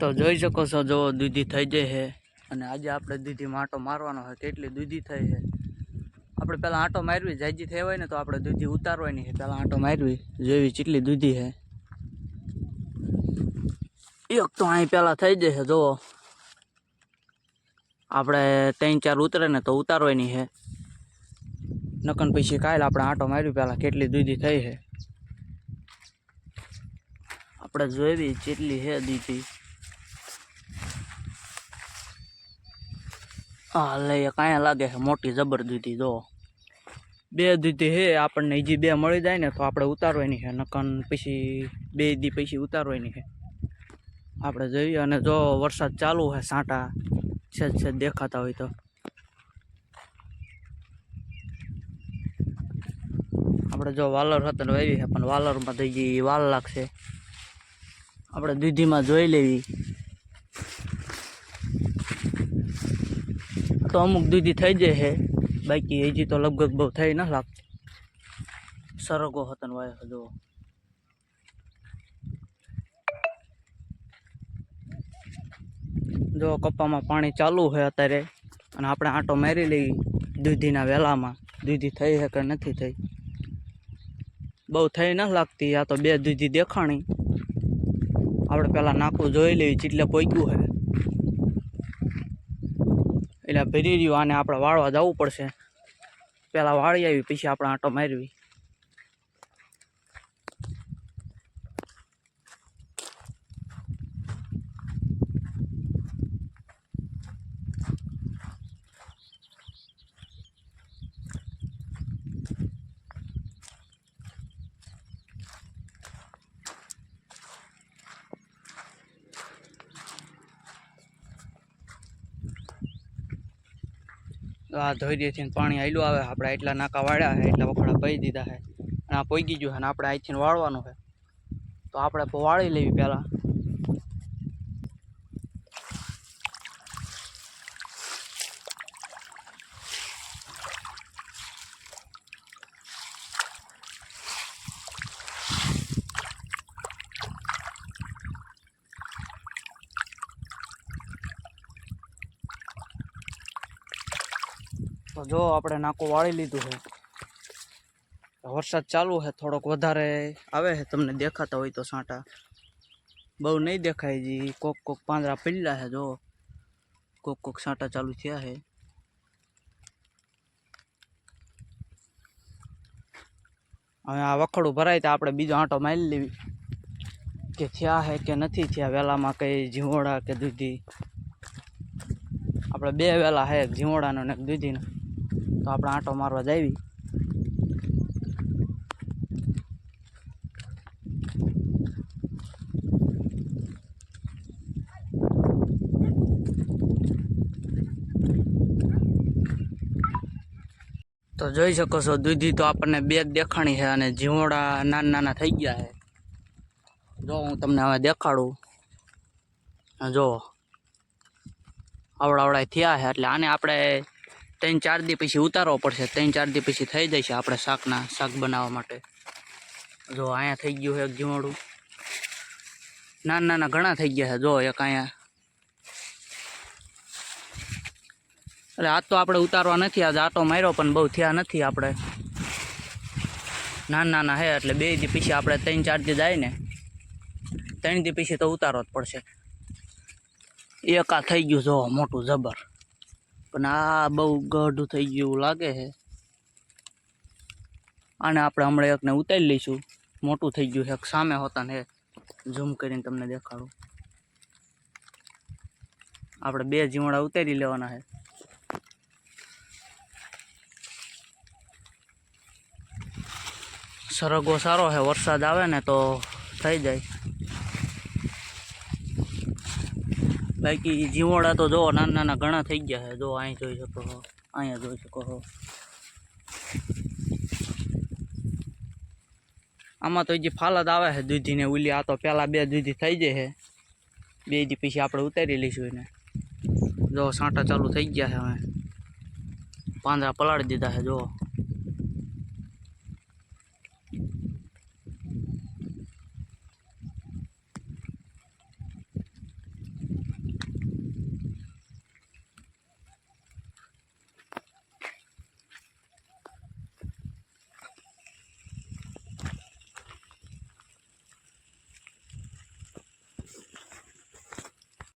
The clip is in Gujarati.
તો જોઈ શકો છો જો દૂધી થઈ જાય છે. અને આજે આપણે દૂધીમાં આંટો મારવાનો હોય કેટલી દૂધી થઈ છે. આપણે પહેલાં આંટો મારવી જાજી થઈ હોય ને તો આપણે દૂધી ઉતારવાની છે. પહેલાં આંટો મારવી જેવી ચીટલી દૂધી છે. એક તો અહીં પહેલાં થઈ જશે જુઓ. આપણે ત્રણ ચાર ઉતરે ને તો ઉતારવાની છે. નકન પછી કાયલ આપણે આંટો માર્યું, પહેલાં કેટલી દૂધી થઈ છે. આપણે જોઈવી ચીટલી છે દૂધી. હા, લે, કાંઈ લાગે છે, મોટી જબર દૂધી જો. બે દીધી છે આપણને હજી બે મળી જાય ને તો આપણે ઉતારવાની છે નકન પછી બે દી પછી ઉતારવાની છે. આપણે જોઈએ અને જો વરસાદ ચાલુ છે સાંટા છેદ છેદ દેખાતા હોય તો. આપણે જો વાલર હતા ને વાવી છે, પણ વાલરમાં તો હજી વાલ લાગશે. આપણે દૂધીમાં જોઈ લેવી. તો અમુક દૂધી થઈ જાય છે બાકી હજી તો લગભગ બહુ થઈ ન લાગતી. સરગો હતો ને વાયો જો જો કપ્પામાં પાણી ચાલુ છે અત્યારે. અને આપણે આંટો મારી લઈ દૂધીના વેલામાં. દૂધી થઈ છે કે નથી થઈ? બહુ થઈ ન લાગતી. આ તો બે દૂધી દેખાણી. આપણે પહેલાં નાખું જોઈ લેવી જેટલે પોગ્યું છે એટલે ભરી રહ્યું, આને આપણે વાળવા જવું પડશે. પહેલાં વાળી આવી, પછી આપણે આંટો મારવી. આ ધોઈ દેથી પાણી આયલું આવે, આપણે એટલા નાકા વાળ્યા છે એટલા વખડા પહી દીધા છે અને આ પોગી ગયું છે, અને આપણે અહીંથી વાળવાનું છે તો આપણે વાળી લેવી પહેલાં. તો જો આપણે નાકું વાળી લીધું છે. વરસાદ ચાલુ છે, થોડોક વધારે આવે છે, તમને દેખાતા હોય તો સાંટા. બહુ નહીં દેખાય જી કોક કોક પાંદડા પીલા છે, જો. કોક કોક સાંટા ચાલુ થયા છે. હવે આ વખડું ભરાય તો આપણે બીજો આંટો મારી લેવી. કે થયા છે કે નથી થયા, વેલામાં કઈ જીવોડા કે દૂધી. આપણે બે વેલા છે, એક જીવોડાનો ને દૂધીનો. આપણે આંટો મારવા જાવી તો જોઈ શકો છો, દૂધી તો આપણને બે જ દેખાણી છે અને જીવોડા નાના નાના થઈ ગયા છે. જો હું તમને હવે દેખાડું. જો આવડા આવડા થયા છે, એટલે આને આપણે ત્રણ ચાર દી પછી ઉતારવો પડશે. ત્રણ ચાર દી પછી થઈ જશે આપણે શાકના શાક બનાવવા માટે. જો અહીંયા થઈ ગયું છે એક જીવોડું નાના નાના ઘણા થઈ ગયા છે. જો એક અહીંયા. એટલે આજ તો આપણે ઉતારવા નથી. આજ આટો માર્યો પણ બહુ થયા નથી આપણે. નાના નાના હે એટલે બે દી પછી આપણે ત્રણ ચાર દી જાય ને. ત્રણ દી પછી તો ઉતારવો જ પડશે. એક આ થઈ ગયું જો, મોટું જબર. પણ આ બહુ ગઢું થઈ ગયું લાગે છે. આને આપણે હમણાં એકને ઉતારી લઈશું. મોટું થઈ ગયું છે, એક સામે હોતા ને ઝૂમ કરીને તમને દેખાડું. આપણે બે જીવડા ઉતારી લેવાના છે. સરગો સારો છે, વરસાદ આવે ને તો થઈ જાય. બાકી જીવોડા તો જો નાના નાના ઘણા થઈ ગયા છે. જો અહીં જોઈ શકો છો અહીંયા જોઈ શકો છો આમાં તો જે ફાલદ આવે છે દૂધીને ઉલી. આ તો પહેલાં બે દૂધી થઈ જાય છે. બે દી પછી આપણે ઉતારી લઈશું એને. જો સાંટા ચાલુ થઈ ગયા છે હવે. પાંદડા પલાળી દીધા છે, જો.